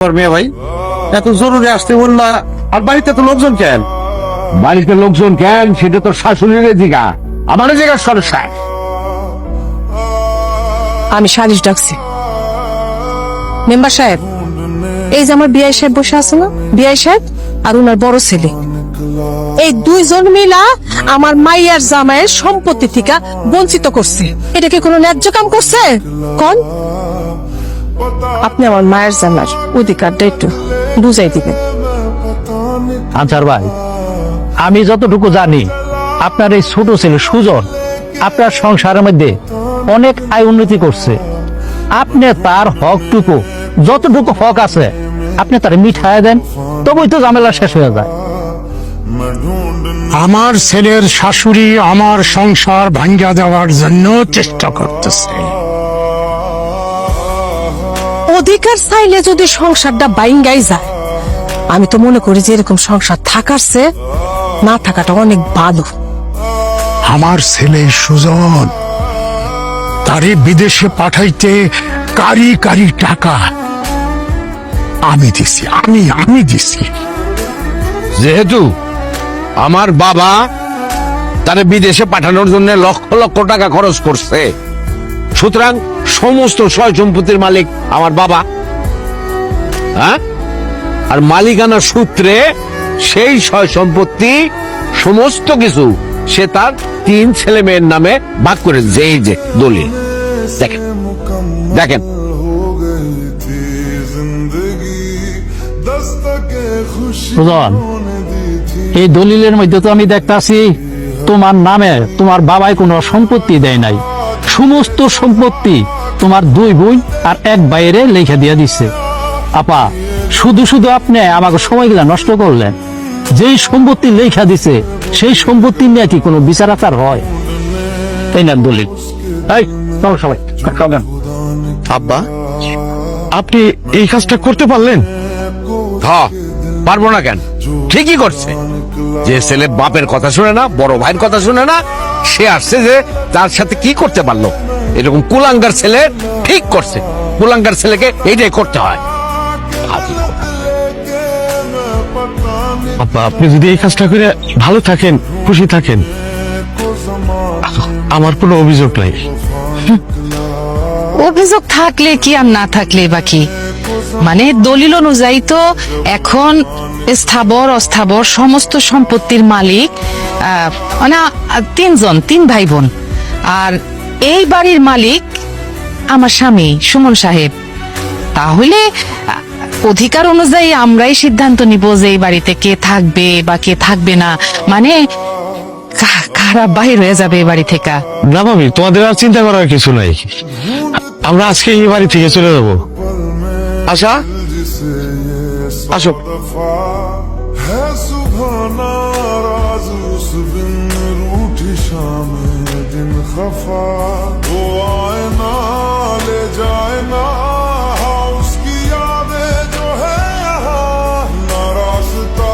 আমার মেয়ে ভাই? এত জরুরি আসতে বললা আর বাড়িতে তো লোকজন কেন? বাড়িতে লোকজন কেন? সেটা তো শাশুড়ির জিগা আমার জায়গার সমস্যা। আমি সালিশ ডাকছি। মেম্বার সাহেব এই যে আমার বিআই সাহেব বসে আছে না? বিআই সাহেব আর উনার বড় ছেলে। এই দুইজন মিলা আমার মাইয়ার জামাইয়ের সম্পত্তি থেকে বঞ্চিত করছে। এটা কি কোনো ন্যায্য কাম করছে? কোন? আপনি আমার মায়ের জামার অধিকারটা একটু বুঝাই দিবেন। আনসার ভাই আমি যতটুকু জানি আপনার এই ছোট ছেলে সুজন আপনার সংসারের মধ্যে অনেক আয় উন্নতি করছে। আপনি তার হকটুকু যতটুকু হক আছে আপনি তার মিঠাই দেন তবুই তো ঝামেলা শেষ হয়ে যায়। আমার ছেলের শাশুড়ি আমার সংসার ভাঙ্গা দেওয়ার জন্য চেষ্টা করতেছে। অধিকার চাইলে যদি সংসারটা বাইঙ্গাই যায় আমি তো মনে করি যে এরকম সংসার থাকার না থাকাটা অনেক ভালো। আমার ছেলে সুজন তারে বিদেশে পাঠাইতে কারি কারি টাকা আমি দিছি আমি আমি দিছি। যেহেতু আমার বাবা তারে বিদেশে পাঠানোর জন্য লক্ষ লক্ষ টাকা খরচ করছে সুতরাং সমস্ত সয় সম্পত্তির মালিক আমার বাবা। হ্যাঁ? আর মালিকানা সূত্রে সেই সয় সম্পত্তি, সমস্ত কিছু সে তার তিন ছেলে মেয়ের নামে ভাগ করে যে যে দলিল। দেখেন দেখেন। এই দলিলের মধ্যে তো আমি দেখতাছি, তোমার নামে তোমার বাবাই কোনো সম্পত্তি দেয় নাই। সমস্ত সম্পত্তি তোমার দুই বোন আর এক বাইরে লেখা দিয়ে দিচ্ছে আপা শুধু শুধু আপনি আমাকে সময়গুলা নষ্ট করলেন। যেই সম্পত্তি লেখা দিছে সেই সম্পত্তি নিয়ে কি কোনো বিচার আচার হয়? তাই না দলিল। সবাই আব্বা আপনি এই কাজটা করতে পারলেন? হ্যাঁ পারব না কেন? ঠিকই করছে। যে ছেলে বাপের কথা শুনে না বড় ভাইয়ের কথা শুনে না সে আসছে যে তার সাথে কি করতে পারল? এরকম কুলাঙ্গার ছেলে ঠিক করছে। কুলাঙ্গার ছেলেকে এইটাই করতে হয়। আপা আপনি যদি এই কাজটা করে ভালো থাকেন খুশি থাকেন আমার কোনো অভিযোগ নাই। অভিযোগ থাকলে কি আর না থাকলে বাকি মানে দলিল অনুযায়ী তো এখন স্থাবর, অস্থাবর সমস্ত সম্পত্তির মালিক মানে তিনজন, তিন ভাই বোন আর এই বাড়ির মালিক আমার স্বামী, সুমন সাহেব। তাহলে অধিকার অনুযায়ী আমরাই সিদ্ধান্ত নিব যে এই বাড়িতে কে থাকবে বা কে থাকবে না। মানে কারা বাহির হয়ে যাবে এই বাড়ি থেকে? না ভাবি তোমাদের আর চিন্তা করার কিছু নাই। আমরা আজকে এই বাড়ি থেকে চলে যাব। আশা? আসো।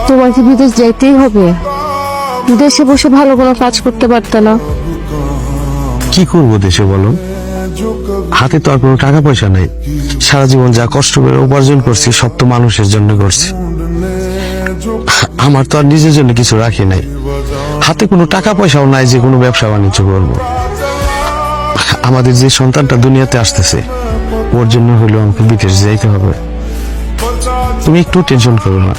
তোমাকে বিদেশ যাইতেই হবে? দেশে বসে ভালো কোনো কাজ করতে পারত না। কি করব দেশে বলো? হাতে তো আর কোনো টাকা পয়সা নেই। সারা জীবন যা কষ্ট করে উপার্জন করছি, সব তো মানুষের জন্য করছি। আমার তো আর নিজের জন্য কিছু রাখি নাই। হাতে কোনো টাকা পয়সাও নাই যে কোনো ব্যবসা বাণিজ্য করব। আমাদের যে সন্তানটা দুনিয়াতে আসতেছে, ওর জন্য হলেও আমাকে বিদেশ যাইতে হবে। তুমি একটু টেনশন করো না।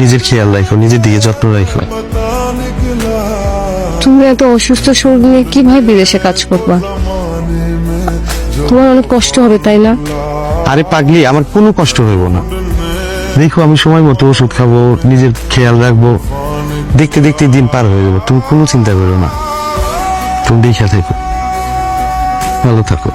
নিজের খেয়াল রাখো, নিজের দিকে যত্ন রাখো। তুমি এত অসুস্থ শরীর নিয়ে কীভাবে বিদেশে কাজ করবা? তোমার অনেক কষ্ট হবে, তাই না? আরে পাগলি, আমার কোনো কষ্ট হইব না। দেখো, আমি সময় মতো ওষুধ খাব, নিজের খেয়াল রাখব। দেখতে দেখতে দিন পার হয়ে যাব, তুমি কোনো চিন্তা করো না। তুমি দেখে থাকো। ভালো থাকো।